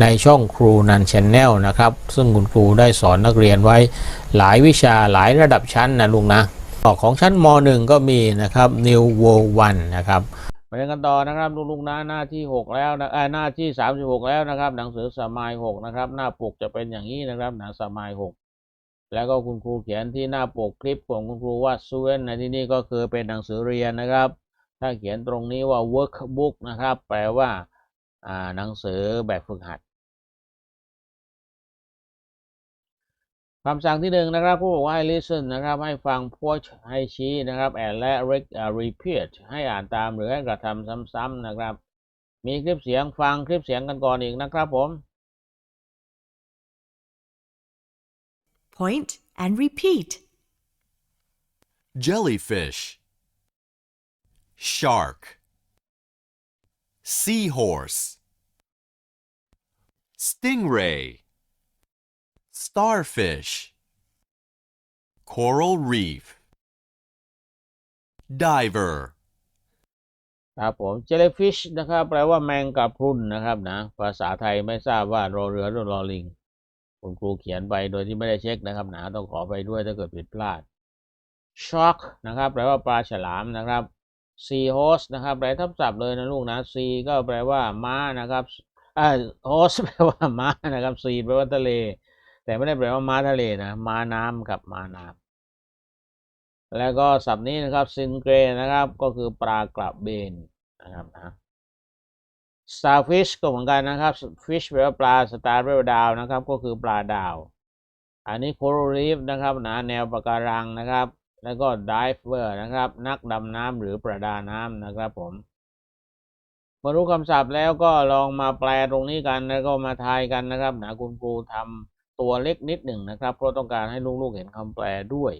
ในช่องครูนันชแนลนะครับ ซึ่งคุณครูได้สอนนักเรียนไว้หลายวิชาหลายระดับชั้นนะลุงนะออกของชั้นม .1 ก็มีนะครับ New World 1นะครับไปเรียนกันต่อนะครับลุงๆนะหน้าที่ 6 แล้วนะเอ่อหน้าที่ 36 แล้วนะครับ หนังสือสมาย6นะครับ หน้าปกจะเป็นอย่างนี้นะครับ หนังสมาย6แล้วก็คุณครูเขียนที่หน้าปกคลิปของคุณครูว่าซูเวนในที่นี้ก็คือเป็นหนังสือเรียนนะครับ ถ้าเขียนตรงนี้ว่า workbook นะครับ แปลว่าหนังสือแบบฝึกหัด คำสั่งที่หนึ่งนะครับผู้บอกว่าให้ listen นะครับ ให้ฟัง push ให้ชี้นะครับ and และ re- อ่า repeat ให้อ่านตามหรือให้กระทำซ้ำๆนะครับ มีคลิปเสียงฟังคลิปเสียงกันก่อนอีกนะครับผม Point and repeat. jellyfish, shark, seahorse, stingray, starfish, coral reef, diver, ครับผม jellyfish นะครับ แปลว่าแมงกะพรุนนะครับนะ ภาษาไทยไม่ทราบว่ารอเรือหรือรอลิง คุณครูเขียนไปโดยที่ไม่ได้เช็คนะครับนะต้องขอไปด้วยถ้าเกิดผิดพลาด shark นะครับ แปลว่าปลาฉลามนะครับ sea horse นะครับแปลทับศัพท์เลยนะลูกนะ sea ก็แปลว่าม้านะครับอ่า horse แปลว่าม้านะครับ sea แปลว่าทะเล แต่ไม่ได้แปลว่าม้าทะเลนะม้าน้ำกับม้าน้ำแล้วก็ศัพท์นี้นะครับ stingray นะครับก็คือปลากระเบนนะครับนะ starfish ก็เหมือนกันนะครับ fish แปลว่าปลา star แปลว่าดาวนะครับ ก็คือปลาดาว อันนี้ coral reef นะครับนะแนวปะการังนะครับ แล้วก็ diver นะครับ นักดำน้ำหรือประดาน้ำนะครับผมมารู้คำศัพท์แล้วก็ลองมาแปลตรงนี้กันแล้วก็มาทายกันนะครับนะคุณครูทำ ตัวเล็กนิดหนึ่งนะครับ เพราะต้องการให้ลูกๆเห็นคำแปลด้วย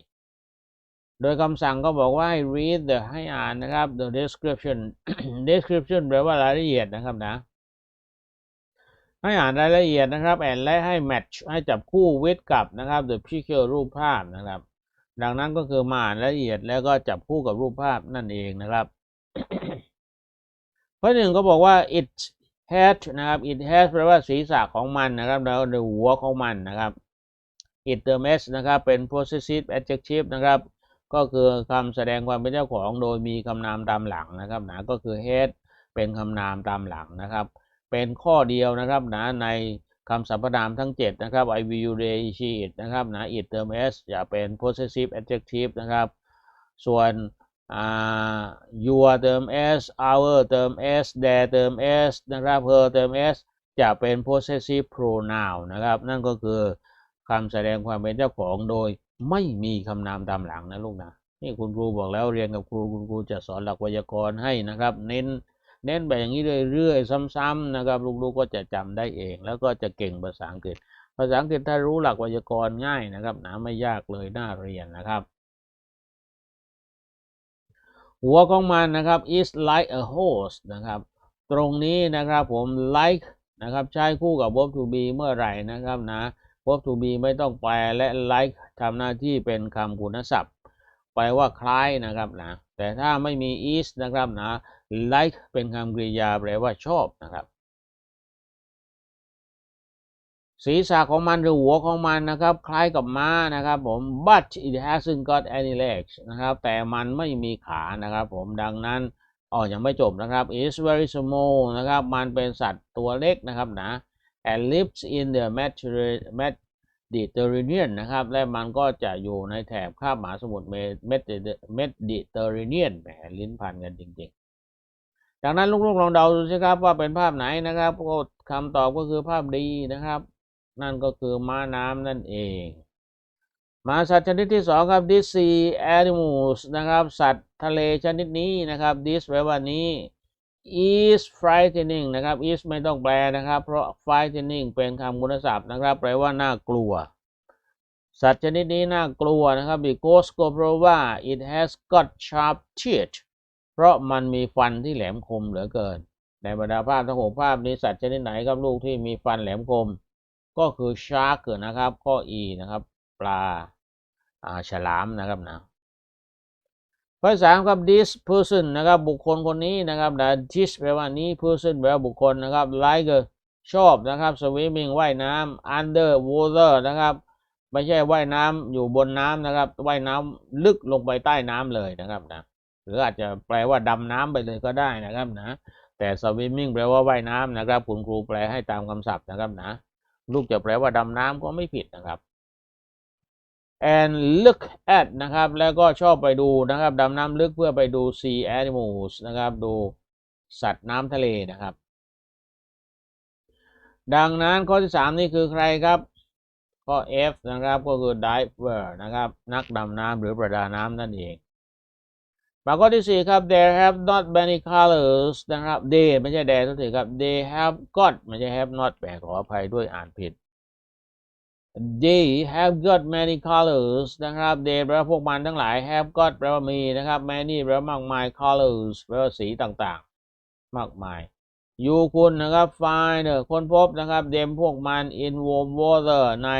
โดยคำสั่งก็บอกว่าให้ read the ให้อ่านนะครับ the description description แปลว่ารายละเอียดนะครับนะ ให้อ่านรายละเอียดนะครับ and และให้ match ให้จับคู่ with กับนะครับ the picture รูปภาพนะครับ ดังนั้นก็คือมาอ่านรายละเอียดแล้วก็จับคู่กับรูปภาพนั่นเองนะครับข้อหนึ่งก็บอกว่า it has นะครับ it has แปลว่าศีรษะของมันนะครับแล้วในหัวของมันนะครับ it เติม s นะครับเป็น possessive adjective นะครับก็คือคำแสดงความเป็นเจ้าของโดยมีคำนามตามหลังนะครับนะก็คือ head เป็นคำนามตามหลังนะครับ เป็นข้อเดียวนะครับนะในคำสรรพนามทั้ง 7 นะครับ I will you they she it นะครับนะ it เติม s จะเป็น possessive adjective นะครับ ส่วน your เติม s our เติม s their เติม s นะครับ her เติม s จะเป็น possessive pronoun นะครับ นั่นก็คือคำแสดงความเป็นเจ้าของโดยไม่มีคำนามตามหลังนะลูกนะนี่คุณครูบอกแล้วเรียนกับครูคุณครูจะสอนหลักไวยากรณ์ให้นะครับ เน้นเน้นแบบอย่างนี้เรื่อยๆซ้ำๆนะครับลูกๆก็จะจำได้เอง แล้วก็จะเก่งภาษาอังกฤษ ภาษาอังกฤษถ้ารู้หลักไวยากรณ์ง่ายนะครับนะไม่ยากเลยน่าเรียนนะครับ หัวของมันนะครับ is like a horse นะครับ ตรงนี้นะครับผม like นะครับใช้คู่กับ verb to be เมื่อไหร่นะครับนะ verb to be ไม่ต้องแปลและ like ทำหน้าที่เป็นคำคุณศัพท์แปลว่าคล้ายนะครับนะแต่ถ้าไม่มี is นะครับนะ like เป็นคำกริยาแปลว่าชอบนะครับ ศีรษะของมันหรือหัวของมันนะครับ คล้ายกับม้านะครับผม but it hasn't got any legs นะครับ แต่มันไม่มีขานะครับ ผมดังนั้นอ๋อยังไม่จบนะครับ is very small นะครับ มันเป็นสัตว์ตัวเล็กนะครับนะ and lives in the Mediterranean นะครับ และมันก็จะอยู่ในแถบคาบมหาสมุทรเมดิเตอร์เรเนียนแหมลิ้นพันกันจริงๆจากนั้นลูกๆลองเดาดูสิครับว่าเป็นภาพไหนนะครับก็คำตอบก็คือภาพดีนะครับ นั่นก็คือม้าน้ำนั่นเองม้าสัตว์ชนิดที่สองครับ this sea animals นะครับ สัตว์ทะเลชนิดนี้นะครับ this แปลว่านี้ is frightening นะครับ is ไม่ต้องแปลนะครับ เพราะ frightening เป็นคำคุณศัพท์นะครับ แปลว่าน่ากลัว สัตว์ชนิดนี้น่ากลัวนะครับ because ก็เพราะว่า it has got sharp teeth เพราะมันมีฟันที่แหลมคมเหลือเกิน ในบรรดาภาพทั้งหกภาพนี้สัตว์ชนิดไหนครับลูกที่มีฟันแหลมคม ก็คือ shark นะครับข้อ e นะครับ ปลาฉลามนะครับนะข้อสามครับ this person นะครับบุคคลคนนี้นะครับนะ this แปลว่านี้ person แปลว่าบุคคลนะครับ like ชอบนะครับ swimming ว่ายน้ำ under water นะครับ ไม่ใช่ว่ายน้ำอยู่บนน้ำนะครับว่ายน้ำลึกลงไปใต้น้ำเลยนะครับนะหรืออาจจะแปลว่าดำน้ำไปเลยก็ได้นะครับนะแต่ swimming แปลว่าว่ายน้ำนะครับ คุณครูแปลให้ตามคำศัพท์นะครับนะ ลูกจะแปลว่าดำน้ำก็ไม่ผิดนะครับ and look at นะครับ แล้วก็ชอบไปดูนะครับดำน้ำลึกเพื่อไปดู sea animals นะครับ ดูสัตว์น้ำทะเลนะครับ ดังนั้นข้อที่สามนี่คือใครครับข้อ F นะครับก็คือ diver นะครับ นักดำน้ำหรือประดาน้ำนั่นเอง มาข้อที่สี่ครับ there have not many colors นะครับ they ไม่ใช่ there ทุกทีครับ they have got ไม่ใช่ have not แปลขออภัยด้วยอ่านผิด they have got many colors นะครับ they แปลว่าพวกมันทั้งหลาย have got แปลว่ามีนะครับ many แปลว่ามากมาย colors แปลว่าสีต่างๆ มากมาย you คุณนะครับ find ค้นพบนะครับ them พวกมัน in warm water ใน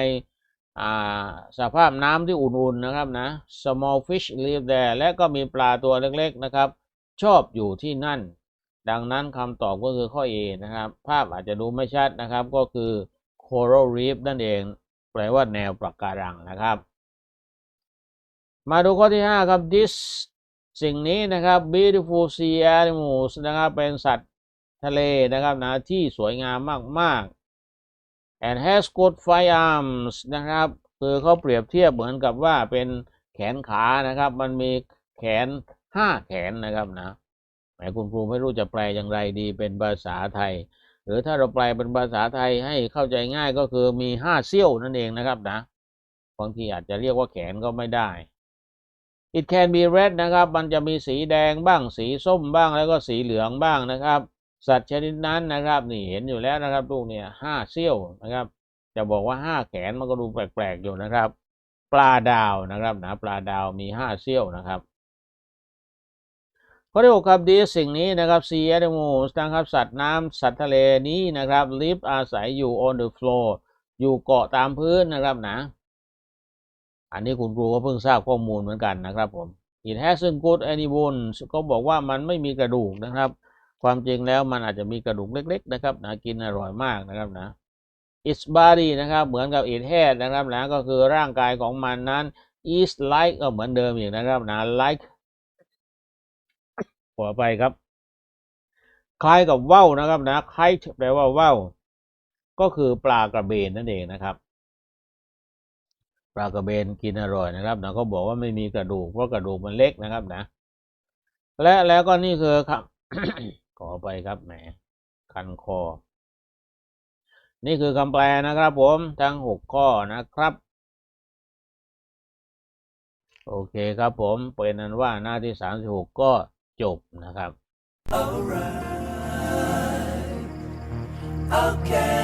สภาพน้ำที่อุ่นๆนะครับนะ small fish live there และก็มีปลาตัวเล็กๆนะครับ ชอบอยู่ที่นั่น ดังนั้นคำตอบก็คือข้อ A นะครับ ภาพอาจจะดูไม่ชัดนะครับ ก็คือ coral reef นั่นเอง แปลว่าแนวปะการังนะครับ มาดูข้อที่ 5 ครับ this สิ่งนี้นะครับ beautiful sea animals นะครับ เป็นสัตว์ทะเลนะครับนะที่สวยงามมากๆ and has got five arms นะครับ คือเขาเปรียบเทียบเหมือนกับว่าเป็นแขนขานะครับ มันมีแขนห้าแขนนะครับนะแหมคุณครูไม่รู้จะแปลอย่างไรดีเป็นภาษาไทย หรือถ้าเราแปลเป็นภาษาไทยให้เข้าใจง่ายก็คือมีห้าเสี้ยวนั่นเองนะครับนะบางทีอาจจะเรียกว่าแขนก็ไม่ได้ it can be red นะครับ มันจะมีสีแดงบ้างสีส้มบ้างแล้วก็สีเหลืองบ้างนะครับ สัตว์ชนิดนั้นนะครับนี่เห็นอยู่แล้วนะครับลูกเนี่ยห้าเสี้ยวนะครับ จะบอกว่าห้าแขนมันก็ดูแปลกๆอยู่นะครับ ปลาดาวนะครับนะปลาดาวมีห้าเสี้ยวนะครับข้อที่หกครับดีสิ่งนี้นะครับ sea animals นะครับสัตว์น้ำสัตว์ทะเลนี้นะครับ live อาศัยอยู่ on the floor อยู่เกาะตามพื้นนะครับนะ อันนี้คุณครูก็เพิ่งทราบข้อมูลเหมือนกันนะครับผม it hasn't got any bones ก็บอกว่ามันไม่มีกระดูกนะครับ ความจริงแล้วมันอาจจะมีกระดูกเล็ก ๆ นะครับนะกินอร่อยมากนะครับนะ its body นะครับเหมือนกับ it head นะครับนะก็คือร่างกายของมันนั้น is like ก็เหมือนเดิมอีกนะครับนะ like ขอไปครับ คล้ายกับว่าวนะครับนะ kite แปลว่าว่าวก็คือปลากระเบนนั่นเองนะครับปลากระเบนกินอร่อยนะครับนะก็บอกว่าไม่มีกระดูกเพราะกระดูกมันเล็กนะครับนะ และแล้วก็นี่คือครับ ขอไปครับแหมคันคอ นี่คือคำแปลนะครับผมทั้งหกข้อนะครับ โอเคครับผมเป็นนั้นว่าหน้าที่สามสิบหกก็จบนะครับ Okay, okay, okay.